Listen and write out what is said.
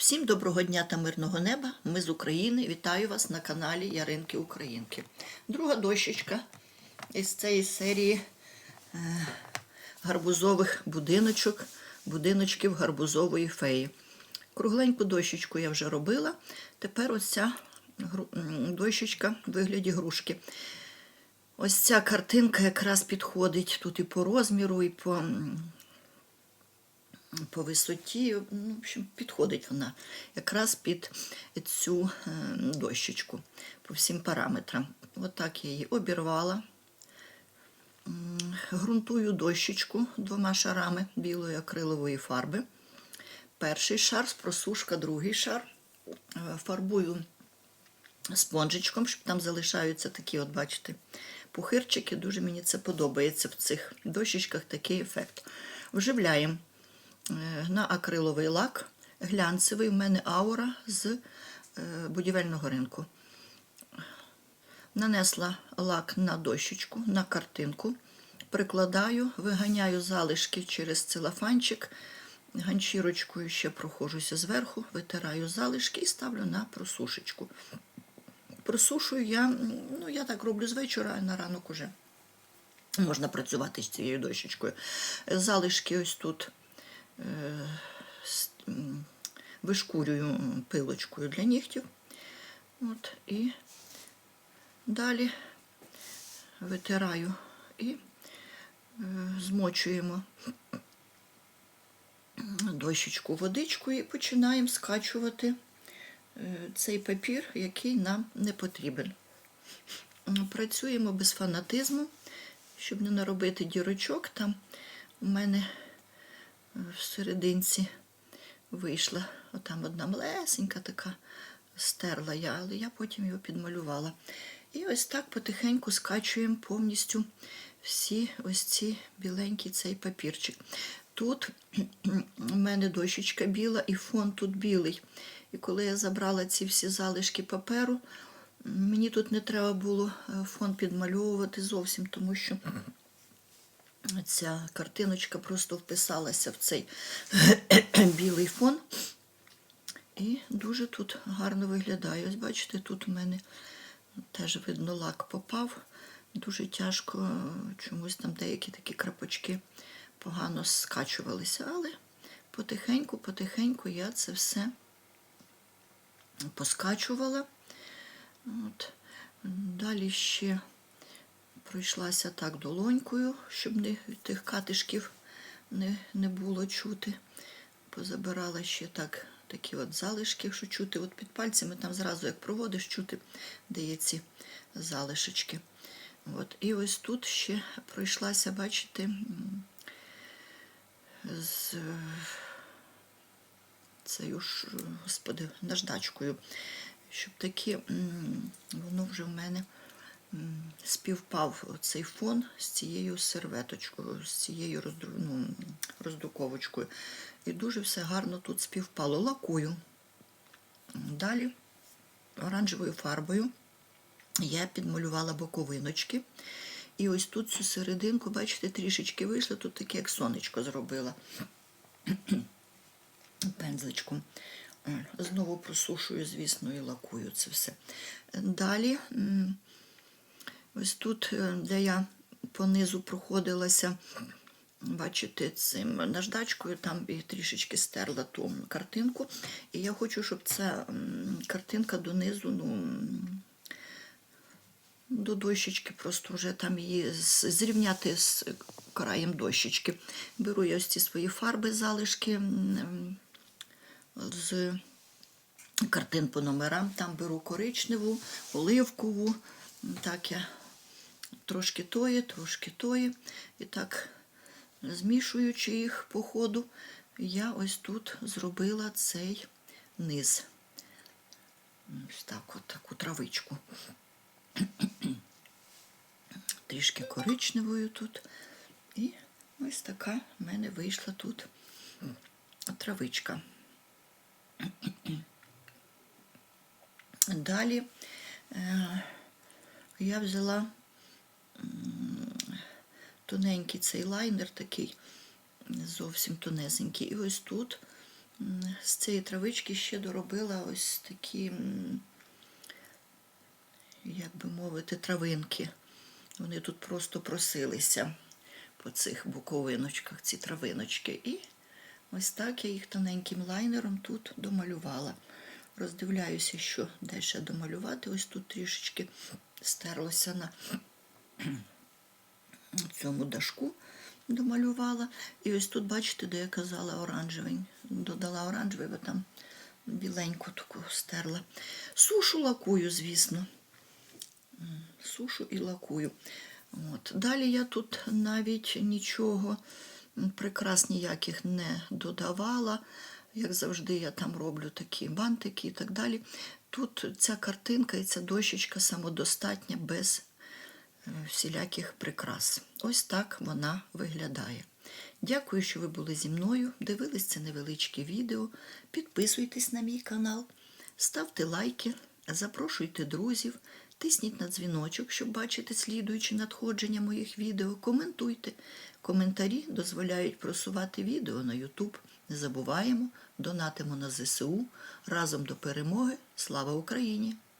Всім доброго дня та мирного неба. Ми з України. Вітаю вас на каналі Яринки Українки. Друга дощечка із цієї серії е, гарбузових будиночок, будиночків гарбузової феї. Кругленьку дощечку я вже робила. Тепер ось ця дощечка в вигляді грушки. Ось ця картинка якраз підходить тут і по розміру, і по по висоті, ну, в общем, підходить вона якраз під цю е, дощечку по всім параметрам. Отак я її обірвала. Грунтую дощечку двома шарами білої акрилової фарби. Перший шар, просушка, другий шар. Е, Фарбую спонжичком, щоб там залишаються такі, от бачите, пухирчики. Дуже мені це подобається в цих дощечках такий ефект. Вживляємо на акриловий лак, глянцевий, в мене аура з е, будівельного ринку. Нанесла лак на дощечку, на картинку, прикладаю, виганяю залишки через целофанчик, ганчірочкою ще прохожуся зверху, витираю залишки і ставлю на просушечку. Просушую я, ну я так роблю з вечора, а на ранок уже можна працювати з цією дощечкою. Залишки ось тут е, вишкурюю пилочкою для нігтів. От, і далі витираю і е, змочуємо дощечку водичкою і починаємо скачувати е, цей папір, який нам не потрібен. Працюємо без фанатизму, щоб не наробити дірочок. Там у мене е, в серединці вийшла отам одна малесенька така стерла я, але я потім його підмалювала. І ось так потихеньку скачуємо повністю всі ось ці біленькі цей папірчик. Тут у мене дощечка біла і фон тут білий. І коли я забрала ці всі залишки паперу, мені тут не треба було е, фон підмальовувати зовсім, тому що ця картиночка просто вписалася в цей білий фон. І дуже тут гарно виглядає. Ось бачите, тут у мене теж видно лак попав. Дуже тяжко, е, чомусь там деякі такі крапочки погано скачувалися, але потихеньку, потихеньку я це все поскачувала. От. Далі ще пройшлася так долонькою, щоб не, тих катишків не, не було чути. Позабирала ще так такі от залишки, що чути от під пальцями, там зразу як проводиш, чути, де є ці залишечки. От. І ось тут ще пройшлася, бачите, з цією ж, господи, наждачкою, щоб таки м, воно вже в мене співпав цей фон з цією серветочкою, з цією роздру- ну, роздруковочкою. І дуже все гарно тут співпало. Лакую. Далі оранжевою фарбою я підмалювала боковиночки. І ось тут цю серединку, бачите, трішечки вийшло, тут таке як сонечко зробила пензличком. Знову просушую, звісно, і лакую це все. Далі, ось тут, е, де я понизу проходилася, бачите, цим наждачкою, там і трішечки стерла ту картинку. І я хочу, щоб ця картинка донизу, ну, до дощечки, просто вже там її зрівняти з краєм дощечки. Беру я ось ці свої фарби, залишки з картин по номерам. Там беру коричневу, оливкову. Так я трошки тої, трошки тої. І так, змішуючи їх по ходу, я ось тут зробила цей низ. Ось так, от таку травичку трішки коричневою тут. І ось така в мене вийшла тут травичка. Далі е, я взяла тоненький цей лайнер такий, зовсім тонесенький. І ось тут З цієї травички ще доробила ось такі, як би мовити, травинки. Вони тут просто просилися по цих буковиночках, ці травиночки. І ось так я їх тоненьким лайнером тут домалювала. Роздивляюся, що ще домалювати. Ось тут трішечки стерлося на цьому дашку домалювала. І ось тут, бачите, де я казала оранжевий. Додала оранжевий, бо там біленьку таку стерла. Сушу лакую, звісно. Сушу і лакую. От. Далі я тут навіть нічого прикрас ніяких не додавала. Як завжди, я там роблю такі бантики і так далі. Тут ця картинка і ця дощечка самодостатня без всіляких прикрас. Ось так вона виглядає. Дякую, що ви були зі мною. Дивились це невеличке відео. Підписуйтесь на мій канал, ставте лайки, запрошуйте друзів, тисніть на дзвіночок, щоб бачити слідуючі надходження моїх відео. Коментуйте. Коментарі дозволяють просувати відео на YouTube. Не забуваємо, донатимо на ЗСУ. Разом до перемоги. Слава Україні!